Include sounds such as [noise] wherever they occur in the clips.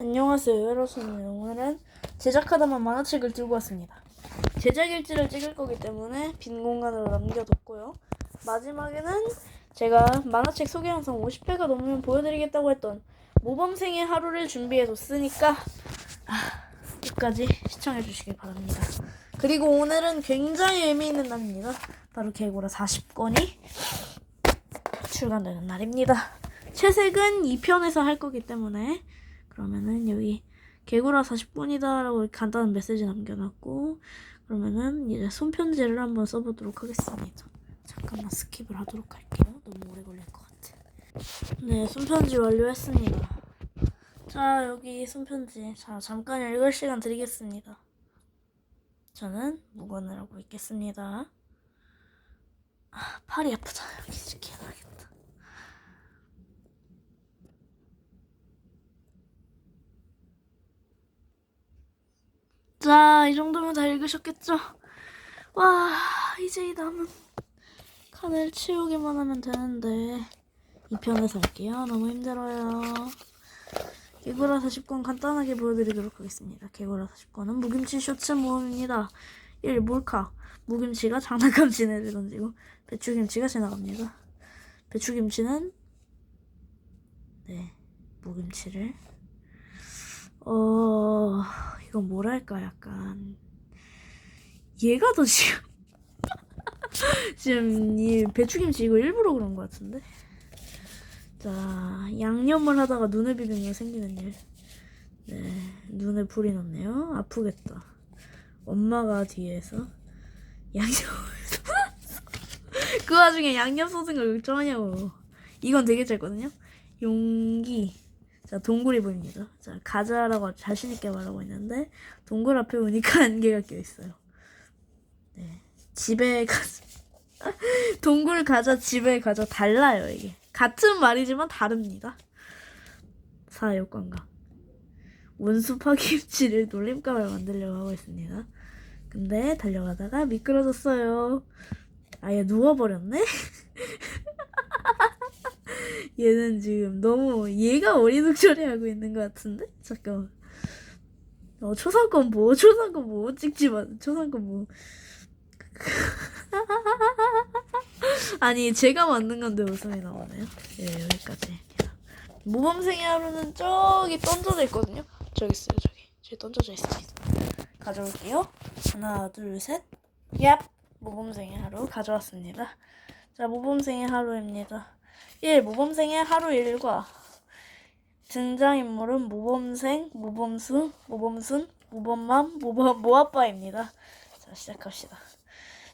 안녕하세요. 여러분 오늘은 제작하다만 만화책을 들고 왔습니다. 제작 일지를 찍을 거기 때문에 빈 공간으로 남겨뒀고요. 마지막에는 제가 만화책 소개 영상 50회가 넘으면 보여드리겠다고 했던 모범생의 하루를 준비해뒀으니까 아, 끝까지 시청해 주시길 바랍니다. 그리고 오늘은 굉장히 의미 있는 날입니다. 바로 개고라 40권이 출간되는 날입니다. 채색은 2편에서 할 거기 때문에 그러면은 여기 개구라 40분이다라고 간단한 메시지 남겨놨고 그러면은 이제 손편지를 한번 써보도록 하겠습니다. 잠깐만 스킵을 하도록 할게요. 너무 오래 걸릴 것 같아. 네, 손편지 완료했습니다. 자, 여기 손편지. 자, 잠깐 읽을 시간 드리겠습니다. 저는 무건을 하고 있겠습니다. 아, 팔이 아프다. 여기 이렇게 해놔야겠다. 자, 이 정도면 다 읽으셨겠죠? 와, 이제 이 남은 칸을 치우기만 하면 되는데 2편에서 할게요. 너무 힘들어요. 개구라 40권 간단하게 보여드리도록 하겠습니다. 개구라 40권은 무김치 쇼츠 모음입니다. 1. 몰카 무김치가 장난감 지네를 던지고 배추김치가 지나갑니다. 배추김치는 네 무김치를 어 이건 뭐랄까 약간. 얘가 더 지금. [laughs] 지금 이 배추김치 이거 일부러 그런 것 같은데? 자 양념을 하다가 눈을 비비면 생기는 일. 네, 눈에 불이 났네요. 아프겠다. 엄마가 뒤에서 양념을 [laughs] 그 와중에 양념 쏟은 걸 걱정하냐고. 이건 되게 짧거든요. 용기 자, 동굴이 보입니다. 자, 가자라고 자신있게 말하고 있는데, 동굴 앞에 오니까 [laughs] 안개가 껴있어요. 네. 집에 가자. [laughs] 동굴 가자, 집에 가자. 달라요, 이게. 같은 말이지만 다릅니다. 사육관광. 원수 파김치를 [laughs] 놀림감을 만들려고 하고 있습니다. 근데 달려가다가 미끄러졌어요. 아예 누워버렸네? 얘는 지금 너무 얘가 어리둥절해 하고 있는 것 같은데? 잠깐만. 어, 초상권 뭐, 초상권 뭐, 찍지 마. 초상권 뭐. [laughs] 아니, 제가 만든 건데 웃음이 나오네요. 예, 여기까지. 모범생의 하루는 저기 던져져 있거든요. 저기 있어요, 저기. 저기 던져져 있습니다. 가져올게요. 하나, 둘, 셋. 얍! 모범생의 하루 가져왔습니다. 자, 모범생의 하루입니다. 1. 모범생의 하루 일과 등장인물은 모범생, 모범수, 모범순, 모범맘, 모범, 모아빠입니다. 자, 시작합시다.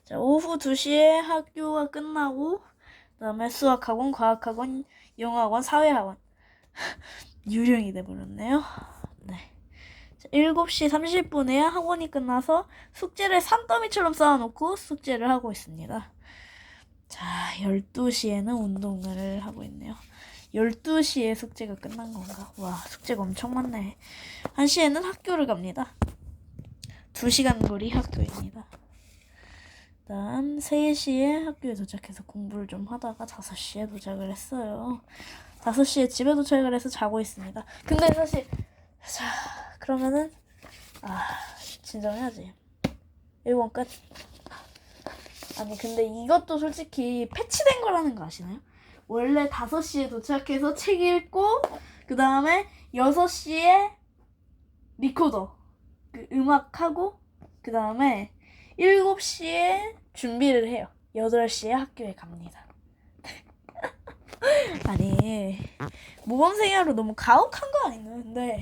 자, 오후 2시에 학교가 끝나고, 그 다음에 수학학원, 과학학원, 영어학원, 사회학원. [laughs] 유령이 돼버렸네요. 네. 자, 7시 30분에 학원이 끝나서 숙제를 산더미처럼 쌓아놓고 숙제를 하고 있습니다. 자, 12시에는 운동을 하고 있네요. 12시에 숙제가 끝난 건가? 와, 숙제가 엄청 많네. 1시에는 학교를 갑니다. 2시간 거리 학교입니다. 다음 3시에 학교에 도착해서 공부를 좀 하다가 5시에 도착을 했어요. 5시에 집에 도착을 해서 자고 있습니다. 근데 사실 자, 그러면은 아, 진정해야지. 1번 끝. 아니 근데 이것도 솔직히 패치된 거라는 거 아시나요? 원래 5시에 도착해서 책 읽고 그 다음에 6시에 리코더 그 음악하고 그 다음에 7시에 준비를 해요 8시에 학교에 갑니다 [laughs] 아니 모범생이 하루 너무 가혹한 거 아닌가요?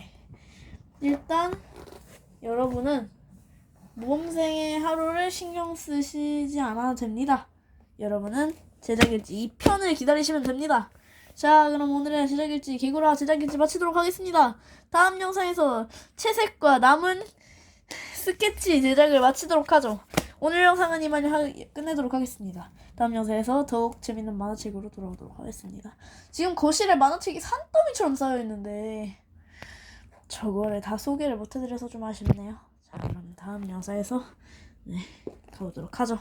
일단 여러분은 모범생의 하루를 신경 쓰시지 않아도 됩니다. 여러분은 제작일지 2편을 기다리시면 됩니다. 자, 그럼 오늘의 제작일지 개구라 제작일지 마치도록 하겠습니다. 다음 영상에서 채색과 남은 스케치 제작을 마치도록 하죠. 오늘 영상은 이만 하, 끝내도록 하겠습니다. 다음 영상에서 더욱 재밌는 만화책으로 돌아오도록 하겠습니다. 지금 거실에 만화책이 산더미처럼 쌓여있는데 저거를 다 소개를 못해드려서 좀 아쉽네요. 자, 그럼 다음 영상에서 네, 가보도록 하죠.